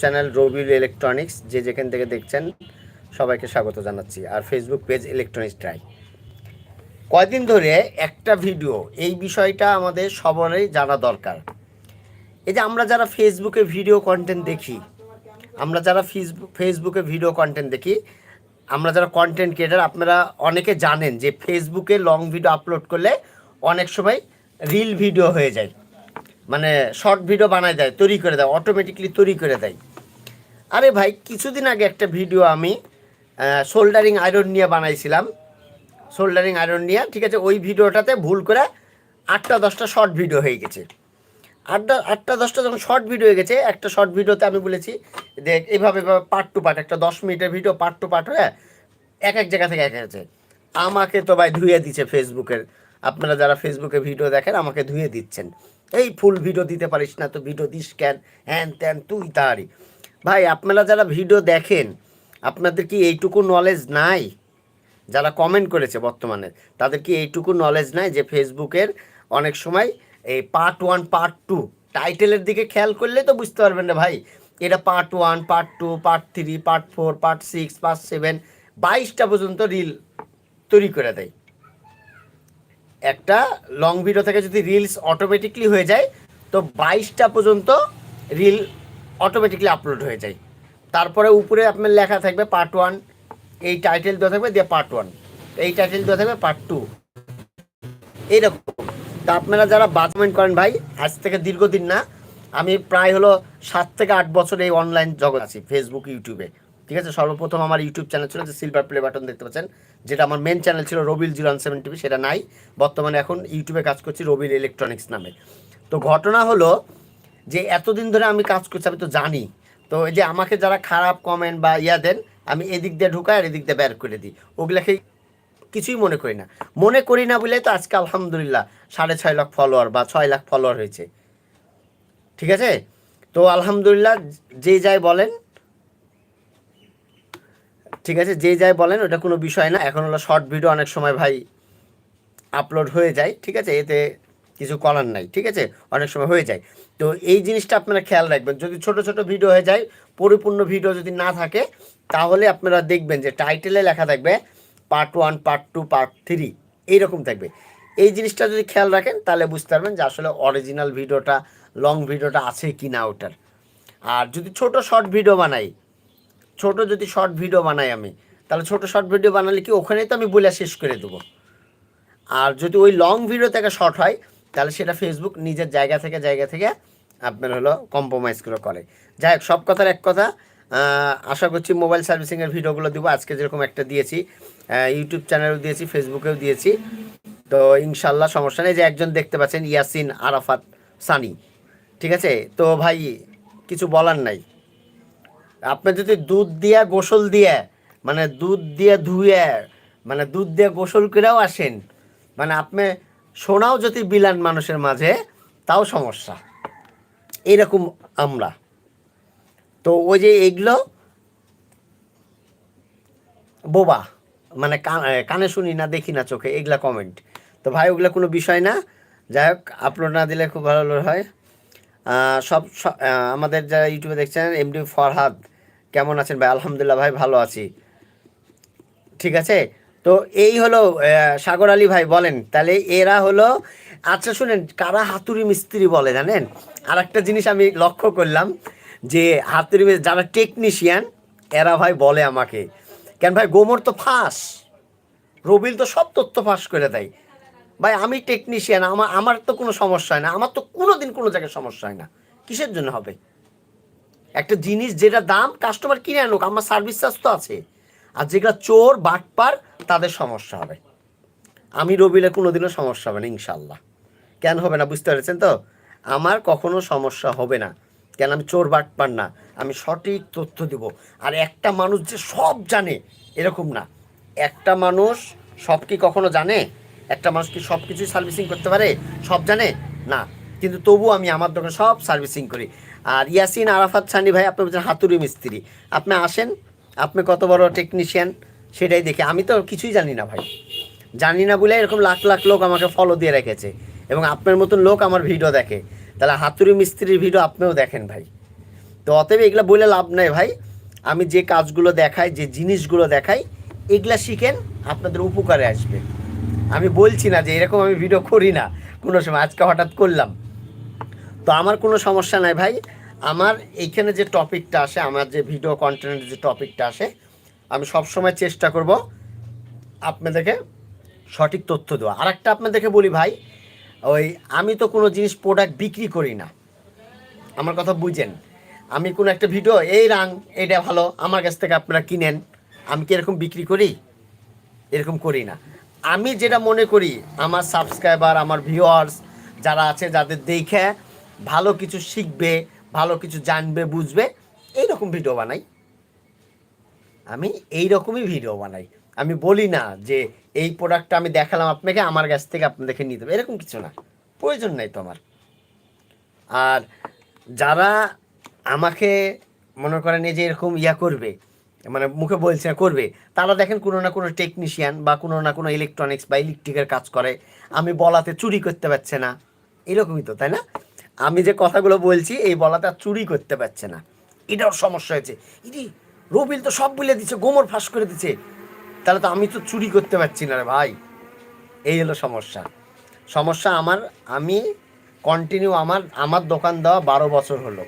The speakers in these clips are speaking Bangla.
চ্যানেল রবিউল ইলেকট্রনিক্স, যে যেখান থেকে দেখছেন, সবাইকে স্বাগত জানাচ্ছি। আর ফেসবুক পেজ ইলেকট্রনিক্স ট্রাই কয়দিন ধরে একটা ভিডিও এই বিষয়টা আমাদের সবারই জানা দরকার। এই যে আমরা যারা ফেসবুকে ভিডিও কন্টেন্ট দেখি, আমরা যারা ফেসবুক ফেসবুকে ভিডিও কন্টেন্ট দেখি, আমরা যারা কন্টেন্ট ক্রিয়েটার আপনারা অনেকে জানেন যে ফেসবুকে লং ভিডিও আপলোড করলে অনেক সময় রিল ভিডিও হয়ে যায়। মানে শর্ট ভিডিও বানায় দেয়, তৈরি করে দেয় অটোমেটিকলি তৈরি করে দেয়। আরে ভাই, কিছুদিন আগে একটা ভিডিও আমি সোল্ডারিং আয়রন নিয়ে বানাইছিলাম। সোল্ডারিং আয়রন নিয়ে, ঠিক আছে, ওই ভিডিওটাতে ভুল করে আটটা দশটা শর্ট ভিডিও হয়ে গেছে। আটটা আটটা দশটা যখন শর্ট ভিডিও হয়ে গেছে, একটা শর্ট ভিডিওতে আমি বলেছি দেখ এইভাবে পার্ট টু পার্ট একটা দশ মিনিটের ভিডিও পার্ট টু পার্ট হয়ে এক এক জায়গা থেকে এক আছে আমাকে তো ভাই ধুয়ে দিচ্ছে ফেসবুকের আপনারা যারা ফেসবুকে ভিডিও দেখেন, আমাকে ধুয়ে দিচ্ছেন। এই ফুল ভিডিও দিতে পারিস না, তো ভিডিও দিস কেন? হ্যান ত্যান, তুই তারি ভাই, আপনারা যারা ভিডিও দেখেন, আপনাদের কি এইটুকু নলেজ নাই? যারা কমেন্ট করেছে বর্তমানে, তাদের কি এইটুকু নলেজ নাই যে ফেসবুকের অনেক সময় এই পার্ট ওয়ান পার্ট টু টাইটেলের দিকে খেয়াল করলে তো বুঝতে পারবেন না ভাই। এটা part one part two part three part four part six part seven বাইশটা পর্যন্ত রিল তৈরি করে দেয়। একটা লং ভিডিও থেকে যদি রিলস অটোমেটিকলি হয়ে যায়, তো বাইশটা পর্যন্ত রিল অটোমেটিকলি আপলোড হয়ে যায়। তারপরে উপরে আপনার লেখা থাকবে পার্ট ওয়ান এই টাইটেল দেওয়া থাকবে, দিয়ে পার্ট ওয়ান এই টাইটেল দেওয়া থাকবে পার্ট টু এইরকম। তা আপনারা যারা বাজমেন্ট করেন, ভাই, আজ থেকে দীর্ঘদিন না, আমি প্রায় হলো সাত থেকে আট বছর এই অনলাইন জগৎ আছি ফেসবুক ইউটিউবে ঠিক আছে? সর্বপ্রথম আমার ইউটিউব চ্যানেল ছিল যে সিলভার প্লে বাটন দেখতে পাচ্ছেন, যেটা আমার মেন চ্যানেল ছিল রবিল জিরো সেভেন টিভি সেটা নাই। বর্তমানে এখন ইউটিউবে কাজ করছি রবিল ইলেকট্রনিক্স নামে। তো ঘটনা হলো যে এতদিন ধরে আমি কাজ করছি, আমি তো জানি। তো এই যে আমাকে যারা খারাপ কমেন্ট বা ইয়া দেন, আমি এদিক দিয়ে ঢুকাই আর এদিক দিয়ে বের করে দিই। ওগুলাকে কিছুই মনে করি না। মনে করি না বলে তো আজকে আলহামদুলিল্লাহ সাড়ে ছয় লাখ ফলোয়ার বা ছয় লাখ ফলোয়ার হয়েছে। ঠিক আছে? তো আলহামদুলিল্লাহ যে যাই বলেন, ঠিক আছে? যে যাই বলেন, ওটা কোনো বিষয় না। এখন হলো শর্ট ভিডিও অনেক সময় ভাই আপলোড হয়ে যায়। ঠিক আছে? এতে কিছু করার নাই, ঠিক আছে? অনেক সময় হয়ে যায়। তো এই জিনিসটা আপনারা খেয়াল রাখবেন। যদি ছোট ছোট ভিডিও হয়ে যায়, পরিপূর্ণ ভিডিও যদি না থাকে, তাহলে আপনারা দেখবেন যে টাইটেলে লেখা থাকবে part one part two part three এইরকম থাকবে। এই জিনিসটা যদি খেয়াল রাখেন, তাহলে বুঝতে পারবেন যে আসলে অরিজিনাল ভিডিওটা লং ভিডিওটা আছে কি না ওটার। আর যদি ছোট শর্ট ভিডিও বানাই, ছোট যদি শর্ট ভিডিও বানাই আমি, তাহলে ছোট শর্ট ভিডিও বানালে কি ওখানেই তো আমি বলে শেষ করে দেবো? আর যদি ওই লং ভিডিও থেকে শর্ট হয় তাহলে সেটা ফেসবুক নিজের জায়গা থেকে জায়গা থেকে আপনার হলো কম্প্রোমাইজ করে করে। যাই হোক, সব কথার এক কথা আশা করছি মোবাইল সার্ভিসিংয়ের ভিডিওগুলো দিব। আজকে যেরকম একটা দিয়েছি ইউটিউব চ্যানেলেও দিয়েছি ফেসবুকেও দিয়েছি। তো ইনশাল্লাহ সমস্যা নেই। যে একজন দেখতে পাচ্ছেন, ইয়াসিন আরাফাত সানি। ঠিক আছে? তো ভাই, কিছু বলার নাই। আপনি যদি দুধ দিয়ে, গোসল দিয়ে মানে দুধ দিয়ে ধুয়ে মানে দুধ দিয়ে গোসল করেও আসেন মানে আপনি সোনাও যদি বিলান মানুষের মাঝে, তাও সমস্যা। এরকম আমরা। তো ওই যে এগুলো, বোবা মানে কান- শুনি না, দেখি না চোখে, এগুলা কমেন্ট তো ভাই, ওগুলো কোনো বিষয় না। যাই হোক আপলোড না দিলে খুব ভালো হয়। সব আমাদের যারা ইউটিউবে দেখছেন এমডি ফরহাদ কেমন আছেন ভাই? আলহামদুলিল্লাহ ভাই, ভালো আছি। ঠিক আছে? তো এই হলো সাগর আলী ভাই বলেন, তাহলে এরা হলো আচ্ছা শুনেন, কারা হাতুড়ি মিস্ত্রি বলে জানেন? আর একটা জিনিস আমি লক্ষ্য করলাম যে হাতুড়ি যারা টেকনিশিয়ান এরা ভাই বলে আমাকে, কেন ভাই গোমর তো ফাঁস, রবিল তো সব তথ্য ফাঁস করে দেয়। ভাই আমি টেকনিশিয়ান আমার আমার তো কোনো সমস্যা হয় না, আমার তো কোনো দিন কোনো জায়গায় সমস্যা হয় না। কিসের জন্য হবে? একটা জিনিস যেটা দাম কাস্টমার কিনে আনুক, আমার সার্ভিস চার্জ তো আছে। আর যেগুলো চোর, বাটপার, তাদের সমস্যা হবে। আমি রবিলে কোনোদিনও সমস্যা হবে না ইনশাল্লাহ কেন হবে না বুঝতে পেরেছেন তো? আমার কখনো সমস্যা হবে না। কেন আমি চোর, বাটপার না? আমি সঠিক তথ্য দিব। আর একটা মানুষ যে সব জানে, এরকম না। একটা মানুষ সব কি কখনো জানে? একটা মানুষ কি সব কিছুই সার্ভিসিং করতে পারে? সব জানে? না। কিন্তু তবু আমি আমার দোকানে সব সার্ভিসিং করি। আর ইয়াসিন, আরাফাত, সানি ভাই, আপনি বলছেন হাতুড়ি মিস্ত্রি। আপনি আসেন আপনি কত বড় টেকনিশিয়ান সেটাই দেখে। আমি তো কিছুই জানি না ভাই। জানি না বলে এরকম লাখ লাখ লোক আমাকে ফলো দিয়ে রেখেছে। এবং আপনার মতন লোক আমার ভিডিও দেখে। তাহলে হাতুড়ি মিস্ত্রির ভিডিও আপনিও দেখেন ভাই। তো অতএব এগুলো বলে লাভ নাই ভাই। আমি যে কাজগুলো দেখাই, যে জিনিসগুলো দেখাই, এগুলা শিখেন, আপনাদের উপকারে আসবে। আমি বলছি না যে এরকম আমি ভিডিও করি না। কোনো সময়, আজকে হঠাৎ করলাম। তো আমার কোনো সমস্যা নাই ভাই। আমার এইখানে যে টপিকটা আসে, আমার যে ভিডিও কন্টেন্টের যে টপিকটা আসে, আমি সবসময় চেষ্টা করব আপনাদেরকে সঠিক তথ্য দেওয়া। আর একটা আপনাদেরকে বলি ভাই, ওই আমি তো কোনো জিনিস প্রোডাক্ট বিক্রি করি না। আমার কথা বুঝেন। আমি কোনো একটা ভিডিও এই রাং এটা ভালো, আমার কাছ থেকে আপনারা কিনেন। আমি কি এরকম বিক্রি করি? এরকম করি না। আমি যেটা মনে করি, আমার সাবস্ক্রাইবার আমার ভিউয়ার্স যারা আছে, যাদের দেখে ভালো কিছু শিখবে ভালো কিছু জানবে, বুঝবে, এইরকম ভিডিও বানাই। আমি এই রকমই ভিডিও বানাই। আমি বলি না যে এই প্রোডাক্টটা আমি দেখালাম আপনাকে, আমার কাছ থেকে আপনাদেরকে নিতে হবে, এরকম কিছু না। প্রয়োজন নাই তো আমার। আর যারা আমাকে মনে করেন যে এরকম ইয়া করবে মানে মুখে বলছে করবে, তারা দেখেন কোনো না কোনো টেকনিশিয়ান বা কোনো না কোনো ইলেকট্রনিক্স বা ইলেকট্রিকের কাজ করে। আমি বলাতে চুরি করতে পারছে না। এরকমই তো, তাই না? আমি যে কথাগুলো বলছি, এই আর চুরি করতে পারছে না। এটাও সমস্যা হয়েছে। ইদি রবিল তো সব বলে দিচ্ছে গোমর ফাঁস করে দিচ্ছে তাহলে তো আমি তো চুরি করতে পারছি না রে ভাই। এই হলো সমস্যা। সমস্যা আমার, আমি কন্টিনিউ আমার আমার দোকান দেওয়া বারো বছর হলো।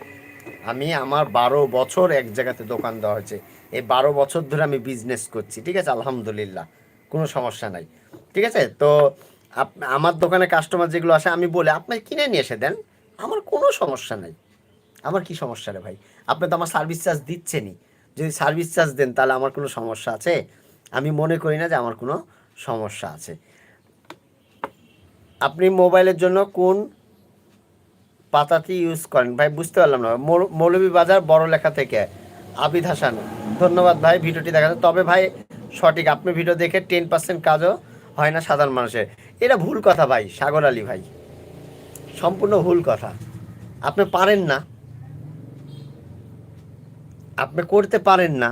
আমি আমার বারো বছর এক জায়গাতে দোকান দেওয়া হয়েছে। এই বারো বছর ধরে আমি বিজনেস করছি, ঠিক আছে? আলহামদুলিল্লাহ, কোনো সমস্যা নাই। ঠিক আছে? তো আমার দোকানে কাস্টমার যেগুলো আসে, আমি বলে আপনি কিনে নিয়ে এসে দেন। আমার কোনো সমস্যা নাই। আমার কি সমস্যা রে ভাই? আপনি তো আমার সার্ভিস চার্জ দিচ্ছেনই। যদি সার্ভিস চার্জ দেন তাহলে আমার কোনো সমস্যা আছে? আমি মনে করি না যে আমার কোনো সমস্যা আছে। আপনি মোবাইলের জন্য কোন পাতাটি ইউজ করেন? ভাই, বুঝতে পারলাম না। মৌলভী বাজার বড় লেখা থেকে। আবিদ হাসান, ধন্যবাদ ভাই ভিডিওটি দেখাতে। তবে ভাই, সঠিক, আপনি ভিডিও দেখে টেন পার্সেন্ট কাজও হয় না সাধারণ মানুষের। এটা ভুল কথা ভাই, সাগর আলী ভাই। সম্পূর্ণ ভুল কথা। আপনি পারেন না। আপনি করতে পারেন না।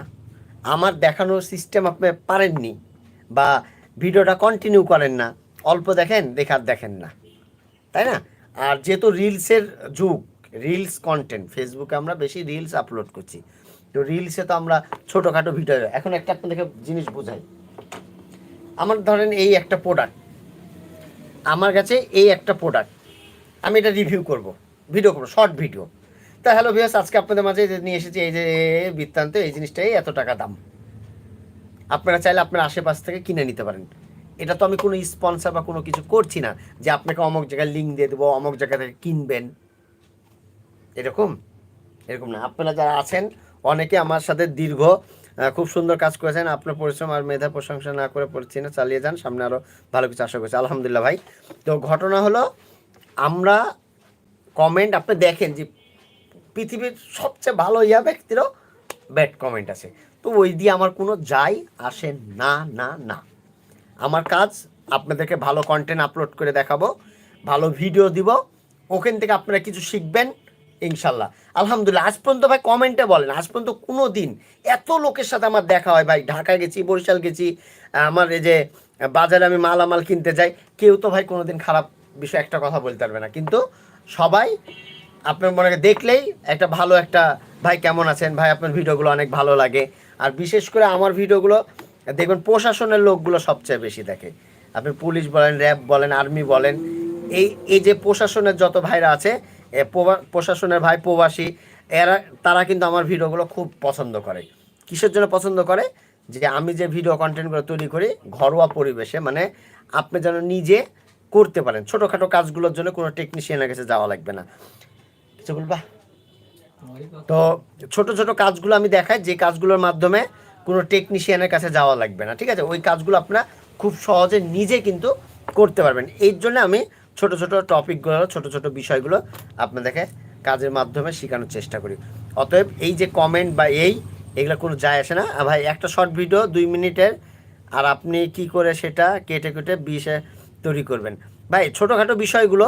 আমার দেখানোর সিস্টেম আপনি পারেননি বা ভিডিওটা কন্টিনিউ করেন না। অল্প দেখেন দেখার দেখেন না। তাই না? আর যেহেতু রিলসের যুগ রিলস কন্টেন্ট ফেসবুকে আমরা বেশি রিলস আপলোড করছি। তো রিলসে তো আমরা ছোটোখাটো ভিডিও এখন একটা আপনাদেরকে জিনিস বোঝাই। আমার ধরেন এই একটা প্রোডাক্ট আমার কাছে এই একটা প্রোডাক্ট আমি এটা রিভিউ করব ভিডিও করব শর্ট ভিডিও তা হ্যালো ভিয়াস আজকে আপনাদের মাঝে নিয়ে এসেছি, এই যে বৃত্তান্ত, এই জিনিসটাই এত টাকা দাম। আপনারা চাইলে আপনার আশেপাশ থেকে কিনে নিতে পারেন। এটা তো আমি কোনো স্পন্সর বা কোনো কিছু করছি না, যে আপনাকে অমুক জায়গায় লিঙ্ক দিয়ে দেবো, অমুক জায়গা থেকে কিনবেন। এরকম? এরকম না। আপনারা যারা আছেন, অনেকে আমার সাথে দীর্ঘ খুব সুন্দর কাজ করেছেন। আপনার পরিশ্রম আর মেধা প্রশংসা না করে পড়ছি না চালিয়ে যান, সামনে আরও ভালো কিছু আশা করছি। আলহামদুলিল্লাহ ভাই। তো ঘটনা হলো আমরা কমেন্ট আপনি দেখেন যে পৃথিবীর সবচেয়ে ভালো ইয়া ব্যক্তিরও ব্যাড কমেন্ট আছে। তো ওই দিয়ে আমার কোনো যাই আসে না না না। আমার কাজ, আপনাদেরকে ভালো কন্টেন্ট আপলোড করে দেখাবো, ভালো ভিডিও দিব, ওখান থেকে আপনারা কিছু শিখবেন, ইনশাল্লাহ। আলহামদুলিল্লাহ, আজ পর্যন্ত ভাই কমেন্টে বলেন, আজ পর্যন্ত কোনো দিন এত লোকের সাথে আমার দেখা হয় ভাই। ঢাকা গেছি, বরিশাল গেছি, আমার এই যে বাজারে আমি মালামাল কিনতে যাই, কেউ তো ভাই কোনো দিন খারাপ বিষয় একটা কথা বলতে পারবে না। কিন্তু সবাই আপনার মনে দেখলেই একটা ভালো একটা, ভাই কেমন আছেন? ভাই, আপনার ভিডিওগুলো অনেক ভালো লাগে। আর বিশেষ করে আমার ভিডিওগুলো, দেখবেন প্রশাসনের লোকগুলো সবচেয়ে বেশি দেখে। আপনি পুলিশ বলেন, র্যাব বলেন, আর্মি বলেন, এই এই যে প্রশাসনের যত ভাইরা আছে প্রশাসনের ভাই প্রবাসী, এরা, তারা কিন্তু আমার ভিডিওগুলো খুব পছন্দ করে। কিসের জন্য পছন্দ করে? যে আমি যে ভিডিও কন্টেন্টগুলো তৈরি করি, ঘরোয়া পরিবেশে মানে আপনি যেন নিজে করতে পারেন। ছোটোখাটো কাজগুলোর জন্য কোনো টেকনিশিয়ানের কাছে যাওয়া লাগবে না। কিছু বলবা? তো ছোট ছোট কাজগুলো আমি দেখাই, যে কাজগুলোর মাধ্যমে কোনো টেকনিশিয়ানের কাছে যাওয়া লাগবে না, ঠিক আছে? ওই কাজগুলো আপনারা খুব সহজে নিজে কিন্তু করতে পারবেন। এর জন্য আমি ছোট ছোট টপিকগুলো, ছোট ছোট বিষয়গুলো আপনাদেরকে কাজের মাধ্যমে শেখানোর চেষ্টা করি। অতএব এই যে কমেন্ট বা এই, এগুলো কোনো যায় আসে না। ভাই, একটা শর্ট ভিডিও দুই মিনিটের, আর আপনি কি করে সেটা কেটে কেটে বিষে তৈরি করবেন। ভাই, ছোটোখাটো বিষয়গুলো,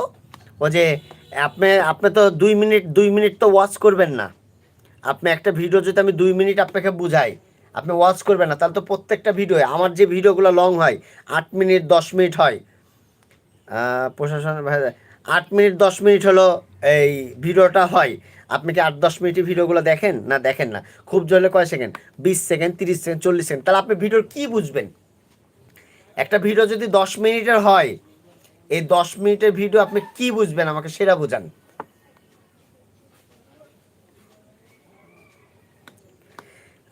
ও যে আপনি আপনি তো দুই মিনিট দুই মিনিট তো ওয়াচ করবেন না। আপনি একটা ভিডিও যদি আমি দুই মিনিট আপনাকে বুঝাই, আপনি ওয়াচ করবেন না, তাহলে তো প্রত্যেকটা ভিডিও, আমার যে ভিডিওগুলো লং হয়, আট মিনিট, দশ মিনিট হয়। প্রশাসন, ভাই, আট মিনিট, দশ মিনিট হলো এই ভিডিওটা হয়। আপনি কি আট, দশ মিনিটের ভিডিওগুলো দেখেন? না দেখেন না। খুব জলে কয় সেকেন্ড? বিশ সেকেন্ড, তিরিশ সেকেন্ড, চল্লিশ সেকেন্ড। তাহলে আপনি ভিডিওর কী বুঝবেন? একটা ভিডিও যদি দশ মিনিটের হয়, এই দশ মিনিটের ভিডিও আপনি কি বুঝবেন? আমাকে সেটা বোঝান।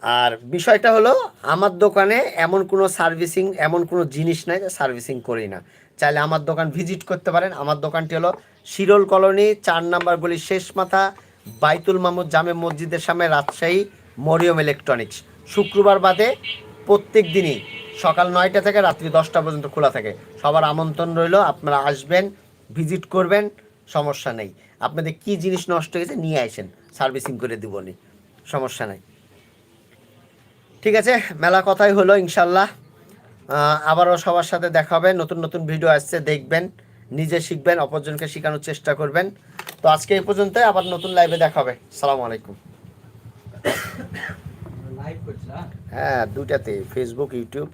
আর বিষয়টা হলো, আমার দোকানে এমন কোনো সার্ভিসিং এমন কোনো জিনিস নাই যে সার্ভিসিং করি না। চাইলে আমার দোকান ভিজিট করতে পারেন। আমার দোকানটি হলো শিরোল কলোনি, চার নাম্বার গলি শেষ মাথা, বাইতুল মামুদ জামে মসজিদের সামনে রাজশাহী মরিয়ম ইলেকট্রনিক্স শুক্রবার বাদে প্রত্যেক দিনই সকাল নয়টা থেকে রাত্রি দশটা পর্যন্ত খোলা থাকে। সবার আমন্ত্রণ রইল, আপনারা আসবেন, ভিজিট করবেন, সমস্যা নেই। আপনাদের কি জিনিস নষ্ট হয়েছে নিয়ে আসেন, সার্ভিসিং করে দিবনি সমস্যা নাই। ঠিক আছে, মেলা কথাই হলো, ইনশাল্লাহ। আবারও সবার সাথে দেখা হবে, নতুন নতুন ভিডিও আসছে, দেখবেন, নিজে শিখবেন, অপরজনকে শেখানোর চেষ্টা করবেন। তো আজকে এই পর্যন্ত আবার নতুন লাইভে দেখা হবে। সালামু আলাইকুম। হ্যাঁ দুটাতে ফেসবুক ইউটিউব